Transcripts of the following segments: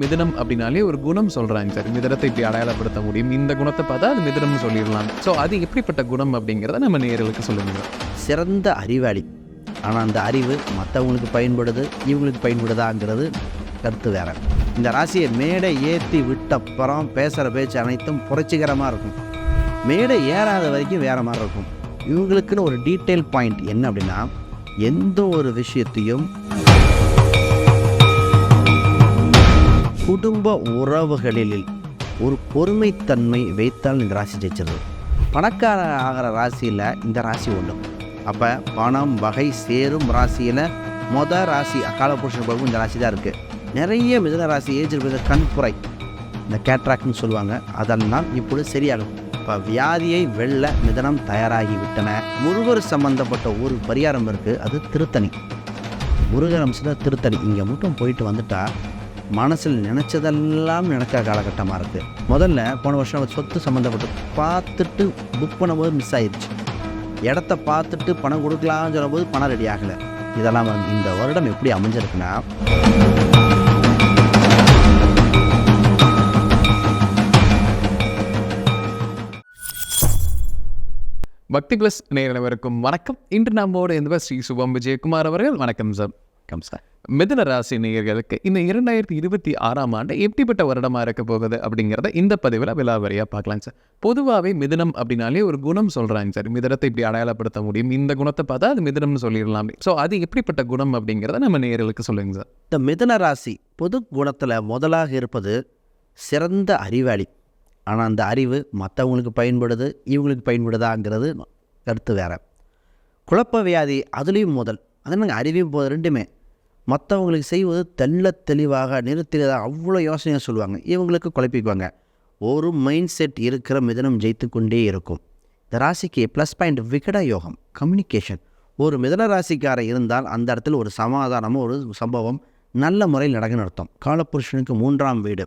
மிதனம் அப்படின்னாலே ஒரு குணம் சொல்கிறாங்க சார். மிதனத்தை இப்படி அடையாளப்படுத்த முடியும். இந்த குணத்தை பார்த்தா அது மிதனம்னு சொல்லிடலாம். ஸோ அது எப்படிப்பட்ட குணம் அப்படிங்கிறத நம்ம நேர்களுக்கு சொல்லுங்க. சிறந்த அறிவாளி. ஆனால் அந்த அறிவு மற்றவங்களுக்கு பயன்படுது இவங்களுக்கு பயன்படுதாங்கிறது கருத்து வேற. இந்த ராசியை மேடை ஏற்றி விட்டப்புறம் பேசுகிற பேச்சு அனைத்தும் புரட்சிகரமாக இருக்கும். மேடை ஏறாத வரைக்கும் வேறு மாதிரி இருக்கும். இவங்களுக்குன்னு ஒரு டீட்டெயில் பாயிண்ட் என்ன அப்படின்னா எந்த ஒரு விஷயத்தையும் குடும்ப உறவுகளில் ஒரு பொறுமைத்தன்மை வைத்தால் இந்த ராசி ஜெயிச்சிருது. பணக்கார ஆகிற ராசியில் இந்த ராசி ஒன்று அப்போ பணம் வகை சேரும் ராசியில் மொத ராசி அக்கால புருஷன் பருவம் இந்த ராசி தான் இருக்குது நிறைய மிதன ராசி ஏஜ் இருக்கிற கண்புரை இந்த கேட்ராக்ட்னு சொல்லுவாங்க. அதெல்லாம் இப்பொழுது சரியாகும். இப்போ வியாதியை வெல்ல மிதனம் தயாராகி விட்டன முருகர் சம்பந்தப்பட்ட ஒரு பரிகாரம் இருக்குது அது திருத்தணி. முருகர் அம்சத்தில் திருத்தணி. இங்கே மட்டும் போயிட்டு வந்துட்டால் மனசில் நினச்சதெல்லாம் நினச்ச காலகட்டமாக இருக்குது முதல்ல போன வருஷம் சொத்து சம்மந்தப்பட்டு பார்த்துட்டு புக் பண்ணும்போது மிஸ் ஆயிடுச்சு இடத்த பார்த்துட்டு பணம் கொடுக்கலாம்னு சொல்லும்போது பணம் ரெடி ஆகலை. இதெல்லாம் வந்து இந்த வருடம் எப்படி அமைஞ்சிருக்குன்னா பக்தி பிளஸ் நேரவருக்கும் வணக்கம். இன்று நம்மோடு இருந்தவர் ஸ்ரீ சுபம் விஜயகுமார் அவர்கள். வணக்கம் சார். கம் சார் மிதுன ராசி நேயர்களுக்கு இந்த இரண்டாயிரத்தி இருபத்தி ஆறாம் ஆண்டு எப்படிப்பட்ட வருடமாக இருக்க போகுது அப்படிங்கிறத இந்த பதிவில் விலாவரியாக பார்க்கலாம் சார். பொதுவாகவே மிதனம் அப்படின்னாலே ஒரு குணம் சொல்கிறாங்க சார். மிதனத்தை இப்படி அடையாளப்படுத்த முடியும். இந்த குணத்தை பார்த்தா அது மிதனம்னு சொல்லிடலாம் ஸோ அது எப்படிப்பட்ட குணம் அப்படிங்கிறத நம்ம நேயர்களுக்கு சொல்லுங்க சார். இந்த மிதன ராசி பொது குணத்தில் முதலாக இருப்பது சிறந்த அறிவாளி. ஆனால் அந்த அறிவு மற்றவங்களுக்கு பயன்படுது இவங்களுக்கு பயன்படுதாங்கிறது கருத்து வேற. குழப்ப வியாதி அதுலேயும் முதல். அது நாங்கள் அறிவையும் போது ரெண்டுமே. மற்றவங்களுக்கு செய்வது தெள்ள தெளிவாக நிறுத்தினதாக அவ்வளோ யோசனையாக சொல்லுவாங்க. இவங்களுக்கு குழப்பிக்குவாங்க ஒரு மைண்ட் செட் இருக்கிற மிதனம் ஜெயித்து கொண்டே இருக்கும். இந்த ராசிக்கு ப்ளஸ் பாயிண்ட் விகட யோகம் கம்யூனிகேஷன் ஒரு மிதன ராசிக்கார இருந்தால் அந்த இடத்துல ஒரு சமாதானமும் ஒரு சம்பவம் நல்ல முறையில் நடக்குன்னு அர்த்தம். காலப்புருஷனுக்கு மூன்றாம் வீடு.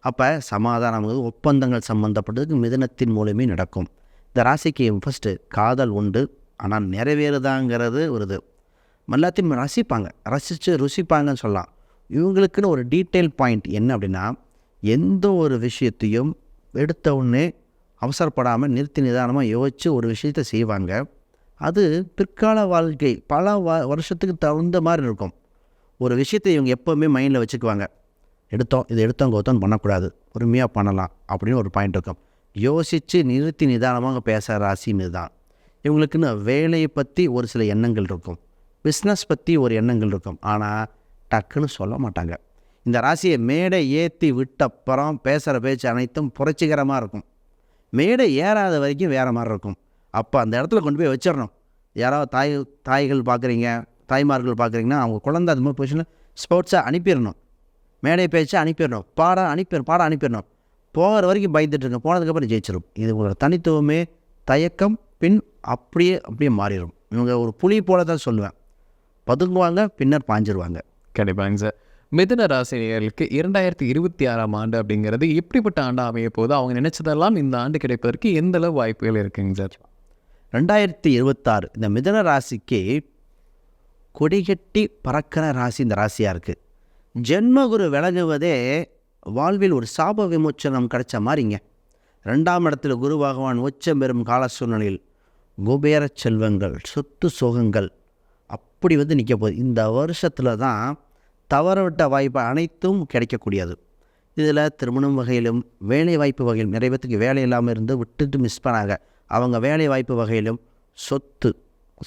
அப்போ சமாதானம் ஒப்பந்தங்கள் சம்மந்தப்பட்டதுக்கு மிதனத்தின் மூலமே நடக்கும். இந்த ராசிக்கு ஃபஸ்ட்டு காதல் உண்டு. ஆனால் நிறைவேறுதாங்கிறது ஒரு இது. எல்லாத்தையும் ரசிப்பாங்க. ரசித்து ருசிப்பாங்கன்னு சொல்லலாம். இவங்களுக்குன்னு ஒரு டீட்டெயில் பாயிண்ட் என்ன அப்படின்னா எந்த ஒரு விஷயத்தையும் எடுத்த உடனே அவசரப்படாமல் நிறுத்தி நிதானமாக யோசித்து ஒரு விஷயத்த செய்வாங்க. அது பிற்கால வாழ்க்கை பல வ வருஷத்துக்கு தகுந்த மாதிரி இருக்கும். ஒரு விஷயத்தை இவங்க எப்போவுமே மைண்டில் வச்சுக்குவாங்க. எடுத்தோம் இது எடுத்தோம் கௌத்தம் பண்ணக்கூடாது. பொறுமையாக பண்ணலாம் அப்படின்னு ஒரு பாயிண்ட் இருக்கும். யோசித்து நிறுத்தி நிதானமாக பேசுகிற ராசின்னு தான் இவங்களுக்குன்னு வேலையை பற்றி ஒரு சில எண்ணங்கள் இருக்கும். பிஸ்னஸ் பற்றி ஒரு எண்ணங்கள் இருக்கும். ஆனால் டக்குன்னு சொல்ல மாட்டாங்க. இந்த ராசியை மேடை ஏற்றி விட்டப்புறம் பேசுகிற பேச்சு அனைத்தும் புரட்சிகரமாக இருக்கும். மேடை ஏறாத வரைக்கும் வேறு மாதிரி இருக்கும். அப்போ அந்த இடத்துல கொண்டு போய் வச்சிடணும். யாராவது தாய் தாய்கள் பார்க்குறீங்க தாய்மார்கள் பார்க்குறீங்கன்னா அவங்க குழந்தை அது மாதிரி பொசிஷனில் ஸ்போர்ட்ஸாக அனுப்பிடணும். மேடை பேச்சு அனுப்பிடணும். பாடம் அனுப்பிடணும் பாடம் அனுப்பிடணும். போகிற வரைக்கும் பயந்துட்டுருங்க போனதுக்கப்புறம் ஜெயிச்சிடும் இது ஒரு தனித்துவமே தயக்கம் பின் அப்படியே அப்படியே மாறிடும் இவங்க ஒரு புலி போல தான் சொல்லுவேன். பதுங்குவாங்க பின்னர் பாஞ்சிருவாங்க. கண்டிப்பாங்க சார். மிதுன ராசி நேயர்களுக்கு இரண்டாயிரத்தி இருபத்தி ஆறாம் ஆண்டு அப்படிங்கிறது எப்படிப்பட்ட ஆண்டு அமைய போது அவங்க நினைச்சதெல்லாம் இந்த ஆண்டு கிடைப்பதற்கு எந்த அளவு வாய்ப்புகள் இருக்குங்க சார்? ரெண்டாயிரத்தி இருபத்தாறு இந்த மிதன ராசிக்கு கொடிகட்டி பறக்கிற ராசி இந்த ராசியாக இருக்குது ஜென்மகுரு விலகுவதே வாழ்வில் ஒரு சாப விமோச்சனம் கிடைச்ச மாதிரிங்க ரெண்டாம் இடத்துல குரு பகவான் உச்சம் பெறும் கால சூழ்நிலையில் குபேர செல்வங்கள் சொத்து சுகங்கள் அப்படி வந்து நிற்க போகுது. இந்த வருஷத்தில் தான் தவறவிட்ட வாய்ப்பு அனைத்தும் கிடைக்கக்கூடியது. இதில் திருமணம் வகையிலும் வேலை வாய்ப்பு வகையிலும் நிறைய பேத்துக்கு வேலை இல்லாமல் இருந்து விட்டுட்டு மிஸ் பண்ணாங்க. அவங்க வேலை வாய்ப்பு வகையிலும் சொத்து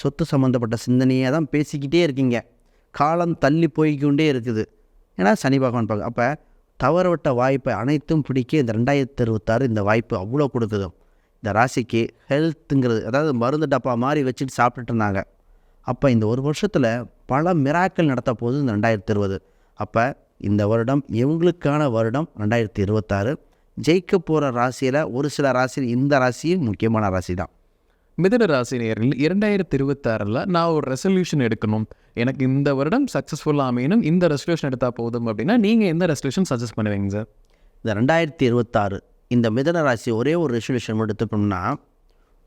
சொத்து சம்மந்தப்பட்ட சிந்தனையை தான் பேசிக்கிட்டே இருக்கீங்க. காலம் தள்ளி போய்க்கொண்டே இருக்குது. ஏன்னா சனி பகவான் பார்க்க அப்போ தவறவிட்ட வாய்ப்பை அனைத்தும் பிடிக்க இந்த ரெண்டாயிரத்தி இருபத்தாறு இந்த வாய்ப்பு அவ்வளோ கொடுக்குது இந்த ராசிக்கு ஹெல்த்துங்கிறது அதாவது மருந்து டப்பா மாதிரி வச்சுட்டு சாப்பிட்டுட்டு இருந்தாங்க. அப்போ இந்த ஒரு வருஷத்தில் பல மிராக்கள் நடத்த போகுது இந்த ரெண்டாயிரத்தி இருபது. அப்போ இந்த வருடம் இவங்களுக்கான வருடம் ரெண்டாயிரத்தி இருபத்தாறு. ஜெயிக்க போகிற ராசியில் ஒரு சில ராசியில் இந்த ராசியும் முக்கியமான ராசி தான் மிதுன ராசி நேயர்கள் இரண்டாயிரத்தி இருபத்தாறில் நான் ஒரு ரெசல்யூஷன் எடுக்கணும். எனக்கு இந்த வருடம் சக்ஸஸ்ஃபுல்லாக அமையணும் இந்த ரெசல்யூஷன் எடுத்தால் போதும் அப்படின்னா நீங்கள் எந்த ரெசல்யூஷன் சஜஸ்ட் பண்ணுவீங்க சார்? இந்த ரெண்டாயிரத்தி இருபத்தாறு இந்த மிதன ராசி ஒரே ஒரு ரெசல்யூஷன் எடுத்துக்கணும்னா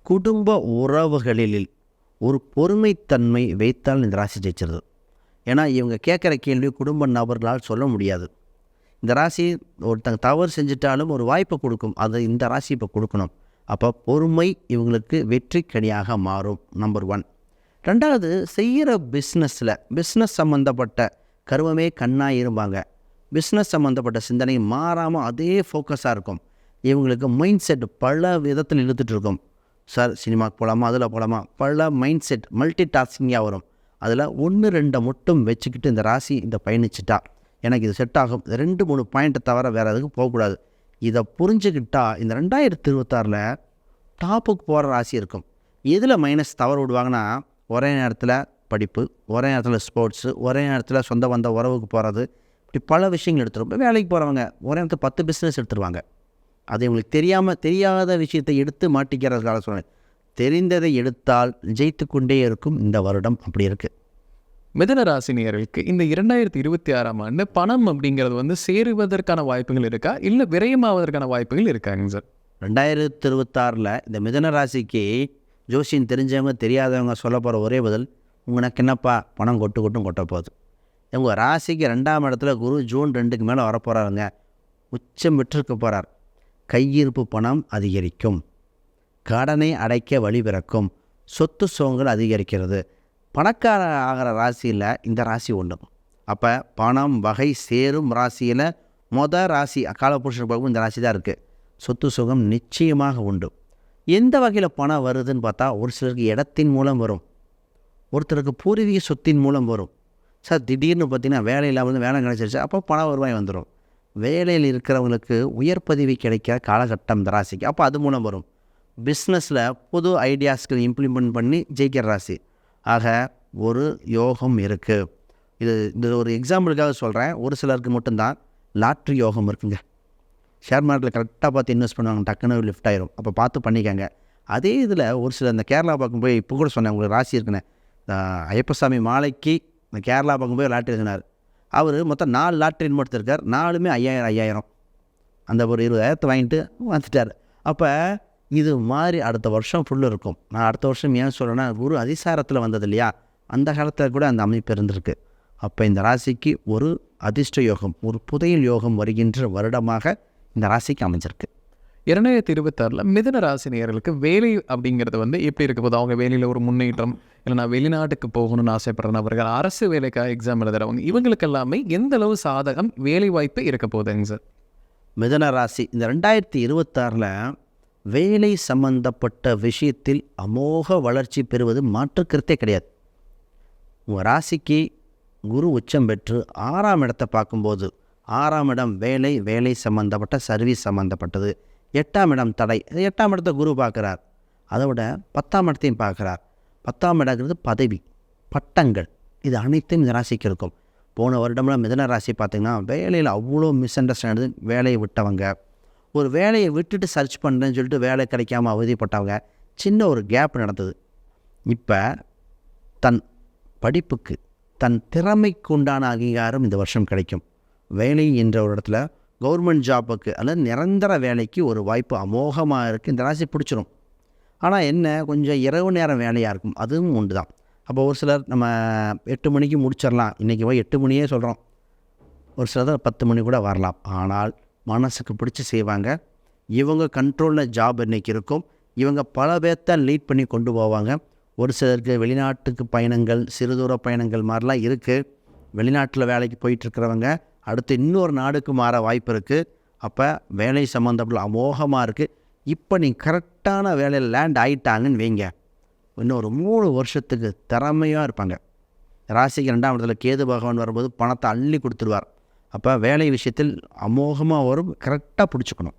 குடும்ப உறவுகளில் ஒரு பொறுமைத்தன்மை வைத்தால் இந்த ராசி ஜெயிச்சிருது. ஏன்னா இவங்க கேட்குற கேள்வி குடும்ப நபர்களால் சொல்ல முடியாது. இந்த ராசி ஒருத்தங்க தவறு செஞ்சிட்டாலும் ஒரு வாய்ப்பை கொடுக்கும். அது இந்த ராசி இப்போ கொடுக்கணும். அப்போ பொறுமை இவங்களுக்கு வெற்றி கனியாக மாறும் நம்பர் ஒன் ரெண்டாவது செய்கிற பிஸ்னஸில் பிஸ்னஸ் சம்மந்தப்பட்ட கருவமே கண்ணாக இருப்பாங்க பிஸ்னஸ் சம்மந்தப்பட்ட சிந்தனை மாறாமல் அதே ஃபோக்கஸாக இருக்கும். இவங்களுக்கு மைண்ட் செட் பல விதத்தில் இழுத்துட்டு இருக்கும். சார் சினிமாக்கு போகலாமா அதில் போகலாமா பல மைண்ட் செட் மல்டி டாஸ்கிங்காக வரும். அதில் ஒன்று ரெண்டை மட்டும் வச்சுக்கிட்டு இந்த ராசி இந்த பயணிச்சிட்டா. எனக்கு இது செட் ஆகும். ரெண்டு மூணு பாயிண்ட்டை தவிர வேறு எதுக்கும் போகக்கூடாது இதை புரிஞ்சுக்கிட்டா இந்த ரெண்டாயிரத்தி இருபத்தாறில் டாப்புக்கு போகிற ராசி இருக்கும். எதில் மைனஸ் தவறு விடுவாங்கன்னா ஒரே நேரத்தில் படிப்பு ஒரே நேரத்தில் ஸ்போர்ட்ஸு ஒரே நேரத்தில் சொந்த வந்த உறவுக்கு போகிறது இப்படி பல விஷயங்கள் எடுத்துரும். வேலைக்கு போகிறவங்க ஒரே நேரத்தில் பத்து பிஸ்னஸ் எடுத்துருவாங்க. அது இவங்களுக்கு தெரியாமல் தெரியாத விஷயத்தை எடுத்து மாட்டிக்கிறதுக்காக சொன்னேன் தெரிந்ததை எடுத்தால் ஜெயித்து கொண்டே இருக்கும் இந்த வருடம் அப்படி இருக்குது மிதன ராசி நேயர்களுக்கு இந்த இரண்டாயிரத்தி இருபத்தி ஆறாம் ஆண்டு பணம் அப்படிங்கிறது வந்து சேருவதற்கான வாய்ப்புகள் இருக்கா? இல்லை விரயமாவதற்கான வாய்ப்புகள் இருக்காங்க சார்? ரெண்டாயிரத்தி இருபத்தாறில் இந்த மிதன ராசிக்கு ஜோசியம் தெரிஞ்சவங்க தெரியாதவங்க சொல்ல போகிற ஒரே பதில் உங்களுக்கு என்னப்பா பணம் கொட்டு கொட்டும் கொட்ட போகுது. உங்கள் ராசிக்கு ரெண்டாம் இடத்துல குரு ஜூன் ரெண்டுக்கு மேலே வரப்போகிறாருங்க உச்சம் பெற்றிருக்க போகிறார் கையிருப்பு பணம் அதிகரிக்கும். கடனை அடைக்க வழிபிறக்கும் சொத்து சுகங்கள் அதிகரிக்கிறது. பணக்கார ஆகிற ராசியில் இந்த ராசி ஒன்று அப்போ பணம் வகை சேரும் ராசியில் மொத ராசி அக்காலபுருஷன் பார்க்கும் இந்த ராசி தான் இருக்குது சொத்து சுகம் நிச்சயமாக உண்டு. எந்த வகையில் பணம் வருதுன்னு பார்த்தா ஒரு சிலருக்கு இடத்தின் மூலம் வரும். ஒருத்தருக்கு பூர்வீக சொத்தின் மூலம் வரும். சார் திடீர்னு பார்த்தீங்கன்னா வேலை இல்லாமல் வேலை கிடச்சிருச்சு அப்போ பண வருவாய் வந்துடும் வேலையில் இருக்கிறவங்களுக்கு உயர் பதவி கிடைக்கிற காலகட்டம் இந்த ராசிக்கு. அப்போ அது மூலம் வரும். பிஸ்னஸில் புது ஐடியாஸ்கள் இம்ப்ளிமெண்ட் பண்ணி ஜெயிக்கிற ராசி. ஆக ஒரு யோகம் இருக்குது இது இந்த ஒரு எக்ஸாம்பிளுக்காக சொல்கிறேன் ஒரு சிலருக்கு மட்டும்தான் லாட்ரி யோகம் இருக்குங்க. ஷேர் மார்க்கெட்டில் கரெக்டாக பார்த்து இன்வெஸ்ட் பண்ணுவாங்க. டக்குன்னு லிஃப்ட் ஆயிரும். அப்போ பார்த்து பண்ணிக்கோங்க. அதே இதில் ஒரு சில இந்த கேரளா பக்கம் போய் இப்போ கூட சொன்னேன் உங்களுக்கு ராசி இருக்குன்னு. ஐயப்பசாமி மாலைக்கு இந்த கேரளா பக்கம் போய் லாட்ரி எழுதினார் அவர் மொத்தம் நாலு லாட்ரி மட்டும் எடுத்திருக்கார். நாலுமே ஐயாயிரம் ஐயாயிரம். அந்த ஒரு இருபதாயிரத்தை வாங்கிட்டு வந்துட்டார். அப்போ இது மாதிரி அடுத்த வருஷம் ஃபுல்லு இருக்கும். நான் அடுத்த வருஷம் ஏன் சொல்கிறேன்னா குரு அதிசாரத்தில் வந்தது இல்லையா? அந்த காலத்தில் கூட அந்த அமைப்பு இருந்திருக்கு. அப்போ இந்த ராசிக்கு ஒரு அதிர்ஷ்ட யோகம் ஒரு புதையல் யோகம் வருகின்ற வருடமாக இந்த ராசிக்கு அமைஞ்சிருக்கு. இரண்டாயிரத்தி இருபத்தாறில் மிதன ராசினியர்களுக்கு வேலை அப்படிங்கிறது வந்து எப்படி இருக்க போது அவங்க வேலையில் ஒரு முன்னேற்றம் இல்லை நான் வெளிநாட்டுக்கு போகணும்னு ஆசைப்படுற நபர்கள் அரசு வேலைக்காக எக்ஸாம் எழுதுறவங்க இவங்களுக்கு எல்லாமே எந்த அளவு சாதகம் வேலை வாய்ப்பு இருக்க போகுதுங்க சார்? மிதன ராசி இந்த ரெண்டாயிரத்தி இருபத்தாறில் வேலை சம்பந்தப்பட்ட விஷயத்தில் அமோக வளர்ச்சி பெறுவது மாற்றுக்கருத்தே கிடையாது. உங்கள் ராசிக்கு குரு உச்சம் பெற்று ஆறாம் இடத்தை பார்க்கும்போது ஆறாம் இடம் வேலை வேலை சம்பந்தப்பட்ட சர்வீஸ் சம்பந்தப்பட்டது. எட்டாம் இடம் தடை. எட்டாம் இடத்தை குரு பார்க்குறார். அதை விட பத்தாம் இடத்தையும் பார்க்குறார். பத்தாம் இடங்கிறது பதவி பட்டங்கள். இது அனைத்தும் இந்த ராசிக்கு இருக்கும். போன வருடம்லாம் மிதன ராசி பார்த்திங்கன்னா வேலையில் அவ்வளோ மிஸ் அண்டர்ஸ்டாண்டிங் வேலையை விட்டவங்க. ஒரு வேலையை விட்டுட்டு சர்ச் பண்ணுறேன்னு சொல்லிட்டு வேலை கிடைக்காம அவதிப்பட்டவங்க. சின்ன ஒரு கேப் நடந்தது. இப்போ தன் படிப்புக்கு தன் திறமைக்கு உண்டான அங்கீகாரம் இந்த வருஷம் கிடைக்கும். வேலை என்ற ஒரு இடத்துல கவர்மெண்ட் ஜாப்புக்கு அல்லது நிரந்தர வேலைக்கு ஒரு வாய்ப்பு அமோகமாக இருக்குது இந்த ராசி பிடிச்சிரும். ஆனால் என்ன கொஞ்சம் இரவு நேரம் வேலையாக இருக்கும். அதுவும் உண்டு தான். அப்போ ஒரு சிலர் நம்ம எட்டு மணிக்கு முடிச்சிடலாம் இன்றைக்கி போய் எட்டு மணியே சொல்கிறோம் ஒரு சிலர் பத்து மணி கூட வரலாம். ஆனால் மனசுக்கு பிடிச்சி செய்வாங்க. இவங்க கண்ட்ரோலில் ஜாப் இன்றைக்கி இருக்கும். இவங்க பல பேர்த்த லீட் பண்ணி கொண்டு போவாங்க. ஒரு சிலருக்கு வெளிநாட்டுக்கு பயணங்கள் சிறுதூர பயணங்கள் மாதிரிலாம் இருக்குது வெளிநாட்டில் வேலைக்கு போயிட்டுருக்கிறவங்க அடுத்து இன்னொரு நாடுக்கு மாற வாய்ப்பு இருக்குது அப்போ வேலை சம்மந்தப்பட்ட அமோகமாக இருக்குது இப்போ நீ கரெக்டான வேலையில் லேண்ட் ஆகிட்டாங்கன்னு வைங்க. இன்னும் ஒரு மூணு வருஷத்துக்கு திறமையாக இருப்பாங்க. ராசிக்கு ரெண்டாம் இடத்துல கேது பகவான் வரும்போது பணத்தை அள்ளி கொடுத்துருவார். அப்போ வேலை விஷயத்தில் அமோகமாக வரும் கரெக்டாக பிடிச்சிக்கணும்.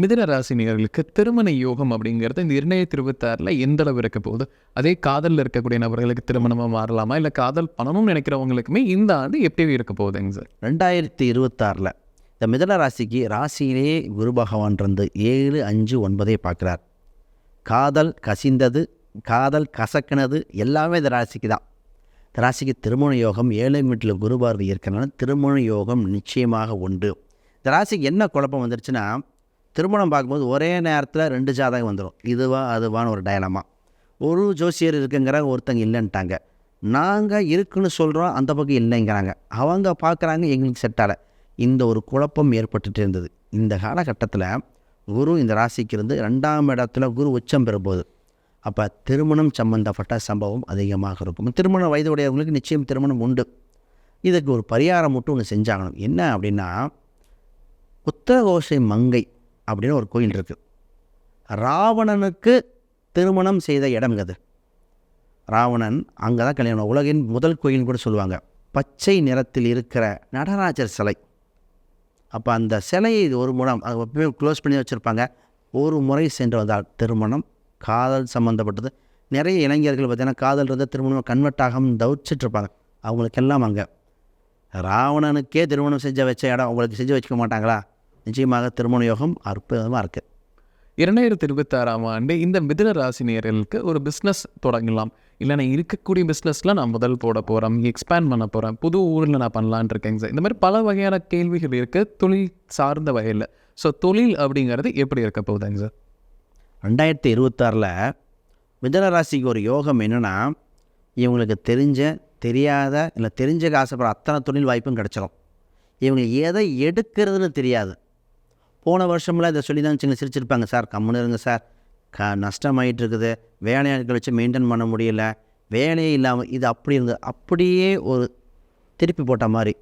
மிதன ராசி நேயர்களுக்கு திருமண யோகம் அப்படிங்கிறது இந்த இரண்டாயிரத்தி இருபத்தாறில் எந்த அளவு இருக்க போகுது? அதே காதலில் இருக்கக்கூடிய நபர்களுக்கு திருமணமாக மாறலாமா? இல்லை காதல் பணமும் நினைக்கிறவங்களுக்குமே இந்த ஆண்டு எப்படி இருக்க போகுதுங்க சார்? ரெண்டாயிரத்தி இருபத்தாறில் இந்த மிதன ராசிக்கு ராசியிலேயே குரு பகவான் இருந்து ஏழு அஞ்சு ஒன்பதை பார்க்குறார். காதல் கசிந்தது காதல் கசக்கினது எல்லாமே இந்த ராசிக்கு தான். இந்த ராசிக்கு திருமண யோகம் ஏழை வீட்டில் குருபார்வை இருக்கிறனால திருமண யோகம் நிச்சயமாக உண்டு. இந்த ராசிக்கு என்ன குழப்பம் வந்துருச்சுன்னா திருமணம் பார்க்கும்போது ஒரே நேரத்தில் ரெண்டு ஜாதகம் வந்துடும் இதுவா அதுவான்னு ஒரு டயலமா ஒரு ஜோசியர் இருக்குங்கிறாங்க ஒருத்தங்க இல்லைன்ட்டாங்க. நாங்கள் இருக்குன்னு சொல்கிறோம் அந்த பக்கம் இல்லைங்கிறாங்க. அவங்க பார்க்குறாங்க எங்களுக்கு செட்டால இந்த ஒரு குழப்பம் ஏற்பட்டுட்டு இருந்தது. இந்த காலகட்டத்தில் குரு இந்த ராசிக்கு இருந்து ரெண்டாம் இடத்துல குரு உச்சம் பெறும்போது அப்போ திருமணம் சம்பந்தப்பட்ட சம்பவம் அதிகமாக இருக்கும். திருமண வயது உடையவங்களுக்கு நிச்சயம் திருமணம் உண்டு. இதுக்கு ஒரு பரிகாரம் மட்டும் ஒன்று செஞ்சாகணும். என்ன அப்படின்னா உத்தரகோஷை மங்கை அப்படின்னு ஒரு கோயில் இருக்குது ராவணனுக்கு திருமணம் செய்த இடம் அது ராவணன் அங்கே தான் கல்யாணம் உலகின் முதல் கோயில்னு கூட சொல்லுவாங்க. பச்சை நிறத்தில் இருக்கிற நடராஜர் சிலை. அப்போ அந்த சிலையை ஒரு முறம் அது எப்பவுமே க்ளோஸ் பண்ணி வச்சுருப்பாங்க. ஒரு முறை சென்று வந்தால் திருமணம் காதல் சம்மந்தப்பட்டது நிறைய இளைஞர்கள் பார்த்தீங்கன்னா காதல் திருமணம் கன்வெர்ட் ஆகாமல் தவிச்சிட்ருப்பாங்க. அவங்களுக்கெல்லாம் அங்கே. ராவணனுக்கே திருமணம் செஞ்ச வச்ச இடம் அவங்களுக்கு செஞ்சு வச்சுக்க மாட்டாங்களா? நிச்சயமாக திருமண யோகம் அற்புதமாக இருக்குது இரண்டாயிரத்தி இருபத்தாறாம் ஆண்டு இந்த மிதுன ராசினியர்களுக்கு ஒரு பிஸ்னஸ் தொடங்கலாம். இல்லை நான் இருக்கக்கூடிய பிஸ்னஸில் நான் முதல் போட போகிறேன் எக்ஸ்பேண்ட் பண்ண போகிறேன் புது ஊரில் நான் பண்ணலான்னு இருக்கேங்க சார் இந்த மாதிரி பல வகையான கேள்விகள் இருக்குது தொழில் சார்ந்த வகையில். ஸோ தொழில் அப்படிங்கிறது எப்படி இருக்க போகுதுங்க சார் ரெண்டாயிரத்தி இருபத்தாறில் மிதன ராசிக்கு ஒரு யோகம் என்னென்னா இவங்களுக்கு தெரிஞ்ச தெரியாத இல்லை தெரிஞ்ச ஆசைப்படுற அத்தனை தொழில் வாய்ப்பும் கிடச்சிரும். இவங்க எதை எடுக்கிறதுன்னு தெரியாது. போன வருஷம்லாம் இதை சொல்லி தான் சின்ன சிரிச்சிருப்பாங்க. சார் கம்முன்னு இருங்க சார். க நஷ்டமாயிட்டு இருக்குது வேலையாட்கள் வச்சு மெயின்டைன் பண்ண முடியல. வேலையே இல்லாமல் இது அப்படி இருந்தது அப்படியே ஒரு திருப்பி போட்ட மாதிரி.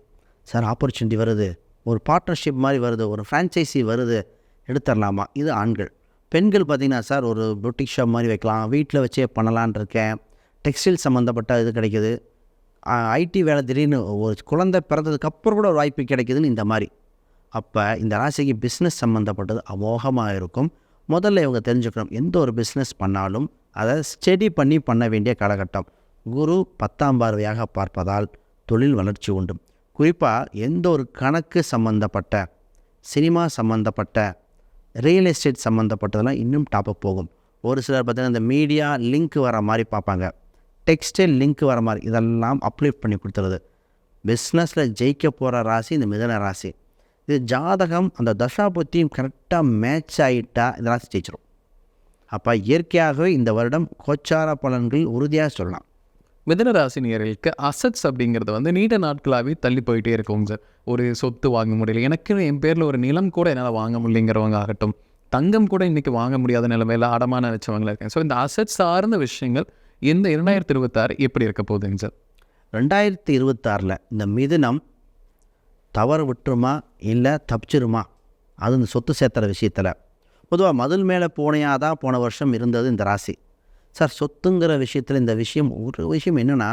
சார் ஆப்பர்ச்சுனிட்டி வருது. ஒரு பார்ட்னர்ஷிப் மாதிரி வருது. ஒரு ஃப்ரான்ச்சைசி வருது. எடுத்துடலாமா இது ஆண்கள். பெண்கள் பார்த்திங்கன்னா சார் ஒரு பொட்டிக் ஷாப் மாதிரி வைக்கலாம். வீட்டில் வச்சே பண்ணலான் இருக்கேன். டெக்ஸ்டைல் சம்மந்தப்பட்ட இது கிடைக்குது. ஐடி வேலை திடீர்னு ஒரு குழந்தை பிறந்ததுக்கப்புறம் கூட ஒரு வாய்ப்பு கிடைக்குதுன்னு இந்த மாதிரி. அப்போ இந்த ராசிக்கு பிஸ்னஸ் சம்மந்தப்பட்டது அமோகமாக இருக்கும் முதல்ல இவங்க தெரிஞ்சுக்கணும் எந்த ஒரு பிஸ்னஸ் பண்ணாலும் அதை ஸ்டடி பண்ணி பண்ண வேண்டிய காலகட்டம். குரு பத்தாம் பார்வையாக பார்ப்பதால் தொழில் வளர்ச்சி உண்டு. குறிப்பாக எந்த ஒரு கணக்கு சம்மந்தப்பட்ட சினிமா சம்மந்தப்பட்ட ரியல் எஸ்டேட் சம்மந்தப்பட்டதெல்லாம் இன்னும் டாப்பப் போகும். ஒரு சிலர் பார்த்திங்கன்னா இந்த மீடியா லிங்க் வர மாதிரி பார்ப்பாங்க. டெக்ஸ்டைல் லிங்க் வர மாதிரி இதெல்லாம் அப்ளை பண்ணி கொடுத்துருது. பிஸ்னஸில் ஜெயிக்க போகிற ராசி இந்த மிதன ராசி. இது ஜாதகம் அந்த தசாபுத்தியும் கரெக்டாக மேட்ச் ஆகிட்டா ராசி ஜெயிச்சிடும் அப்போ இயற்கையாகவே இந்த வருடம் கோச்சார பலன்கள் உறுதியாக சொல்லலாம். மிதன ராசினியர்களுக்கு அசட்ஸ் அப்படிங்கிறது வந்து நீண்ட நாட்களாகவே தள்ளி போயிட்டே இருக்குங்க சார். ஒரு சொத்து வாங்க முடியல. எனக்கு என் பேரில் ஒரு நிலம் கூட என்னால் வாங்க முடியலைங்கிறவங்க ஆகட்டும் தங்கம் கூட இன்றைக்கி வாங்க முடியாத நிலைமையில் அடமான வச்சவங்களா இருக்காங்க. ஸோ இந்த அசட் சார்ந்த விஷயங்கள் இந்த இரண்டாயிரத்தி இருபத்தாறு எப்படி இருக்க போகுதுங்க சார்? ரெண்டாயிரத்தி இருபத்தாறில் இந்த மிதுனம் தவறு விட்டுருமா இல்லை தப்பிச்சிருமா? அது இந்த சொத்து சேர்த்துற விஷயத்தில். பொதுவாக மதில் மேலே போனையாக தான் போன வருஷம் இருந்தது இந்த ராசி. சார் சொத்துங்கிற விஷயத்தில் இந்த விஷயம் ஒரு விஷயம் என்னென்னா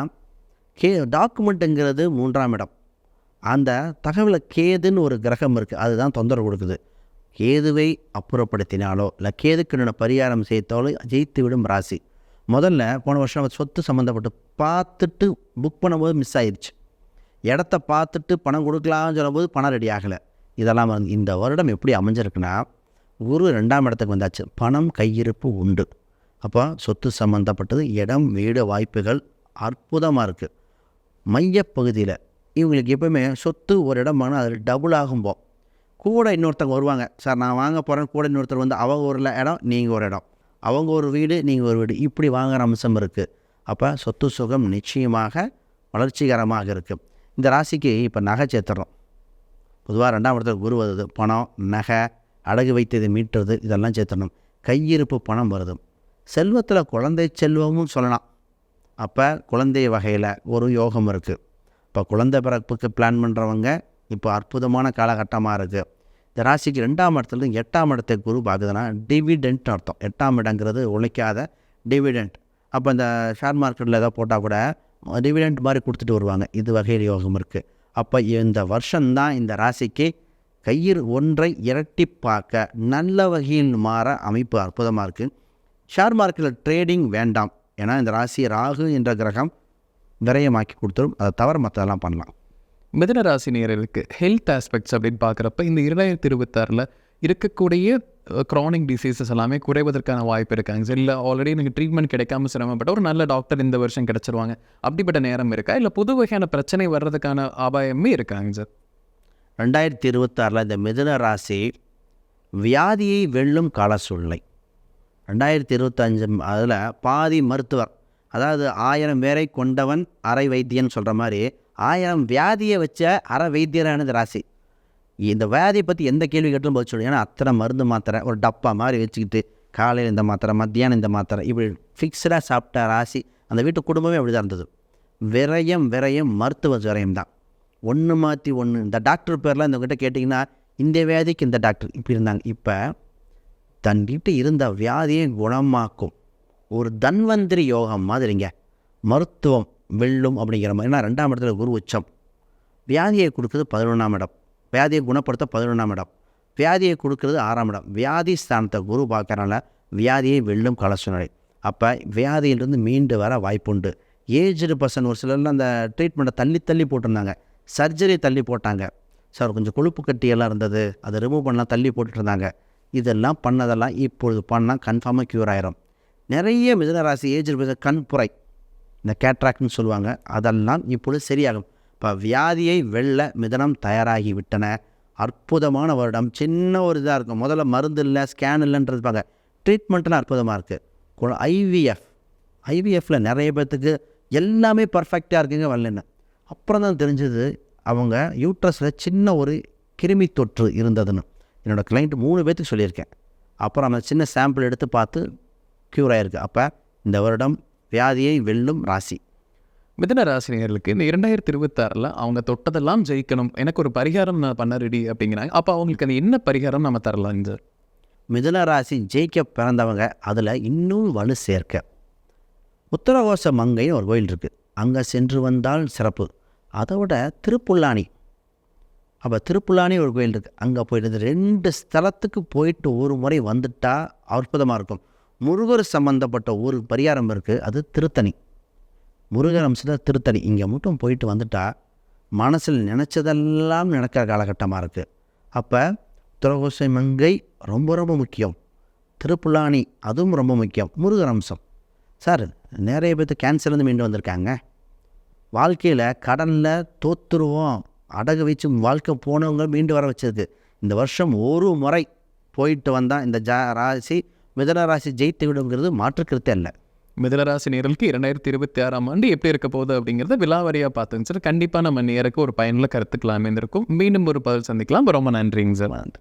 கே டாக்குமெண்ட்டுங்கிறது மூன்றாம் இடம். அந்த தகவலை கேதுன்னு ஒரு கிரகம் இருக்குது அதுதான் தொந்தரவு கொடுக்குது. கேதுவை அப்புறப்படுத்தினாலோ இல்லை கேதுக்கு பரிகாரம் செய்தாலோ ஜெயித்து விடும் ராசி. முதல்ல போன வருஷம் சொத்து சம்மந்தப்பட்டு பார்த்துட்டு புக் பண்ணும்போது மிஸ் ஆயிடுச்சு. இடத்த பார்த்துட்டு பணம் கொடுக்கலாம்னு சொல்லும்போது பணம் ரெடி ஆகலை. இதெல்லாம் இந்த வருடம் எப்படி அமைஞ்சிருக்குன்னா குரு ரெண்டாம் இடத்துக்கு வந்தாச்சு. பணம் கையிருப்பு உண்டு. அப்போ சொத்து சம்மந்தப்பட்டது இடம் வீடு வாய்ப்புகள் அற்புதமாக இருக்குது மையப்பகுதியில் இவங்களுக்கு எப்பவுமே சொத்து ஒரு இடம் வாங்கினா அதில் டபுள் ஆகும்போ கூட இன்னொருத்தவங்க வருவாங்க. சார் நான் வாங்க போகிறேன் கூட இன்னொருத்தர் வந்து அவங்க ஒரு இடம் நீங்கள் ஒரு இடம். அவங்க ஒரு வீடு நீங்கள் ஒரு வீடு. இப்படி வாங்குகிற அம்சம் இருக்குது அப்போ சொத்து சுகம் நிச்சயமாக வளர்ச்சிகரமாக இருக்குது இந்த ராசிக்கு இப்போ நகை சேர்த்துறோம். பொதுவாக ரெண்டாம் இடத்துல குரு வருது பணம் நகை அடகு வைத்தது மீட்டுறது இதெல்லாம் சேர்த்தணும் கையிருப்பு பணம் வருது. செல்வத்தில் குழந்தை செல்வமும் சொல்லலாம். அப்போ குழந்தை வகையில் ஒரு யோகம் இருக்குது இப்போ குழந்தை பிறப்புக்கு பிளான் பண்ணுறவங்க இப்போ அற்புதமான காலகட்டமாக இருக்குது இந்த ராசிக்கு ரெண்டாம் இடத்துல எட்டாம் இடத்தை குரு பார்க்குதுன்னா டிவிடென்ட் அர்த்தம். எட்டாம் இடங்கிறது உழைக்காத டிவிடெண்ட் அப்போ இந்த ஷேர் மார்க்கெட்டில் ஏதோ போட்டால் கூட டிவிடெண்ட் மாதிரி கொடுத்துட்டு வருவாங்க. இது வகையில் யோகம் இருக்குது அப்போ இந்த வருஷம்தான் இந்த ராசிக்கு கையில் ஒன்றை இரட்டிப்பாக்க நல்ல வகையில் மாற அமைப்பு அற்புதமாக இருக்குது ஷேர் மார்க்கெட்டில் ட்ரேடிங் வேண்டாம். ஏன்னா இந்த ராசி ராகு என்ற கிரகம் விரயமாக்கி கொடுத்துரும். அதை தவிர மற்றதெல்லாம் பண்ணலாம். மிதன ராசினியர்களுக்கு ஹெல்த் ஆஸ்பெக்ட்ஸ் அப்படின்னு பார்க்குறப்ப இந்த இரண்டாயிரத்தி இருபத்தாறில் இருக்கக்கூடிய க்ரானிக் டிசீசஸ் எல்லாமே குறைவதற்கான வாய்ப்பு இருக்காங்க சார் இல்லை ஆல்ரெடி எனக்கு ட்ரீட்மெண்ட் கிடைக்காம சிரமப்பட்ட ஒரு நல்ல டாக்டர் இந்த வருஷம் கிடச்சிருவாங்க. அப்படிப்பட்ட நேரம் இருக்கா? இல்லை புது வகையான பிரச்சனை வர்றதுக்கான அபாயமே இருக்காங்க சார்? ரெண்டாயிரத்தி இருபத்தாறில் இந்த மிதுன ராசி வியாதியை வெல்லும் கால சூழ்நிலை. ரெண்டாயிரத்தி இருபத்தஞ்சு அதில் பாதி மருத்துவர் அதாவது ஆயிரம் பேரை கொண்டவன் அரை வைத்தியன் சொல்கிற மாதிரி ஆயிரம் வியாதியை வச்ச அரை வைத்தியரானது ராசி. இந்த வியாதியை பற்றி எந்த கேள்வி கேட்டாலும் பதில் சொல்லுங்க ஏன்னா அத்தனை மருந்து மாத்திரை ஒரு டப்பா மாதிரி வச்சுக்கிட்டு காலையில் இந்த மாத்திரை மத்தியானம் இந்த மாத்திரை இப்படி ஃபிக்ஸ்டாக சாப்பிட்ட ராசி அந்த வீட்டு குடும்பமே அப்படி தான் இருந்தது. விரயம் விரயம் மருத்துவ விரயம் தான். ஒன்று மாற்றி ஒன்று இந்த டாக்டர் பேர்லாம் இந்த கிட்டே கேட்டிங்கன்னா இந்த வியாதிக்கு இந்த டாக்டர் இப்படி இருந்தாங்க. இப்போ தன்கிட்ட இருந்த வியாதியை குணமாக்கும். ஒரு தன்வந்திரி யோகம் மாதிரிங்க. மருத்துவம் வெல்லும் அப்படிங்கிற மாதிரி. ஏன்னா ரெண்டாம் இடத்துல குரு உச்சம். வியாதியை கொடுக்குறது பதினொன்றாம் இடம். வியாதியை குணப்படுத்த பதினொன்றாம் இடம். வியாதியை கொடுக்கறது ஆறாம் இடம். வியாதி ஸ்தானத்தை குரு பார்க்கறனால வியாதியை வெல்லும் கலசுநிலை. அப்போ வியாதியிலிருந்து மீண்டு வர வாய்ப்புண்டு. ஏஜ்டு பர்சன் ஒரு சிலர்லாம் அந்த ட்ரீட்மெண்ட்டை தள்ளி தள்ளி போட்டிருந்தாங்க. சர்ஜரி தள்ளி போட்டாங்க. சார் கொஞ்சம் கொழுப்பு கட்டியெல்லாம் இருந்தது. அதை ரிமூவ் பண்ணலாம் தள்ளி போட்டுருந்தாங்க இதெல்லாம் பண்ணதெல்லாம் இப்பொழுது பண்ணால் கன்ஃபார்மாக க்யூர் ஆயிரும். நிறைய மிதனராசி ஏஜ் கண் புரை. இந்த கேட்ராக்ட்னு சொல்லுவாங்க. அதெல்லாம் இப்பொழுது சரியாகும். இப்போ வியாதியை வெல்ல மிதனம் தயாராகி விட்டன அற்புதமான வருடம். சின்ன ஒரு இதாக இருக்கும். முதல்ல மருந்து இல்லை ஸ்கேன் இல்லைன்றது பாங்க ட்ரீட்மெண்ட்லாம் அற்புதமாக இருக்குது ஐவிஎஃப் ஐவிஎஃப்பில் நிறைய பேர்த்துக்கு எல்லாமே பர்ஃபெக்டாக இருக்குங்க வரலன்னு அப்புறம் தான் தெரிஞ்சது அவங்க யூட்ரஸில் சின்ன ஒரு கிருமி தொற்று இருந்ததுன்னு. என்னோடய கிளைண்ட் மூணு பேர்த்துக்கு சொல்லியிருக்கேன். அப்புறம் அந்த சின்ன சாம்பிள் எடுத்து பார்த்து க்யூர் ஆகிருக்கு அப்போ இந்த வருடம் வியாதியை வெல்லும் ராசி. மிதன ராசினியர்களுக்கு இந்த இரண்டாயிரத்தி இருபத்தாறில் அவங்க தொட்டதெல்லாம் ஜெயிக்கணும். எனக்கு ஒரு பரிகாரம் நான் பண்ண ரெடி அப்படிங்கிறாங்க. அப்போ அவங்களுக்கு அந்த என்ன பரிகாரம் நம்ம தரலாம் சார் மிதுன ராசி ஜெயிக்க பிறந்தவங்க அதில் இன்னும் வலு சேர்க்க. உத்தரகோச மங்கைன்னு ஒரு கோயில் இருக்குது அங்கே சென்று வந்தால் சிறப்பு. அதை விட திருப்புல்லானி அப்போ திருப்புல்லானி ஒரு கோயில் இருக்குது அங்கே போயிட்டு ரெண்டு ஸ்தலத்துக்கு போயிட்டு ஒரு முறை வந்துட்டால் அற்புதமாக இருக்கும். முருகர் சம்மந்தப்பட்ட ஒரு பரிகாரம் இருக்குது அது திருத்தணி. முருகர் அம்சத்தில் திருத்தணி. இங்கே மட்டும் போயிட்டு வந்துட்டா மனசில் நினச்சதெல்லாம் நடக்கிற காலகட்டமாக இருக்குது அப்போ துறகோசை மங்கை ரொம்ப ரொம்ப முக்கியம். திருப்புலாணி அதுவும் ரொம்ப முக்கியம். முருகர் அம்சம். சார் நிறைய பேர்த்து கேன்சர்லேருந்து மீண்டு வந்திருக்காங்க. வாழ்க்கையில் கடனில் தோத்துருவோம். அடகு வச்சு வாழ்க்கை போனவங்க மீண்டு வர வச்சது இந்த வருஷம் ஒரு முறை போயிட்டு வந்தால் இந்த ஜா ராசி மிதன ராசி ஜெயித்து விடுங்கிறது மாற்றுக்கருத்தே இல்லை மிதனராசி நேரலுக்கு இரண்டாயிரத்தி இருபத்தி ஆறாம் ஆண்டு எப்படி இருக்க போகுது அப்படிங்கிறத விலாவரியாக பார்த்துங்க சார். கண்டிப்பாக நம்ம நேருக்கு ஒரு பயனுள்ள கருத்துக்கலாமே இருக்கும் மீண்டும் ஒரு பதில் சந்திக்கலாம். ரொம்ப நன்றிங்க சார்.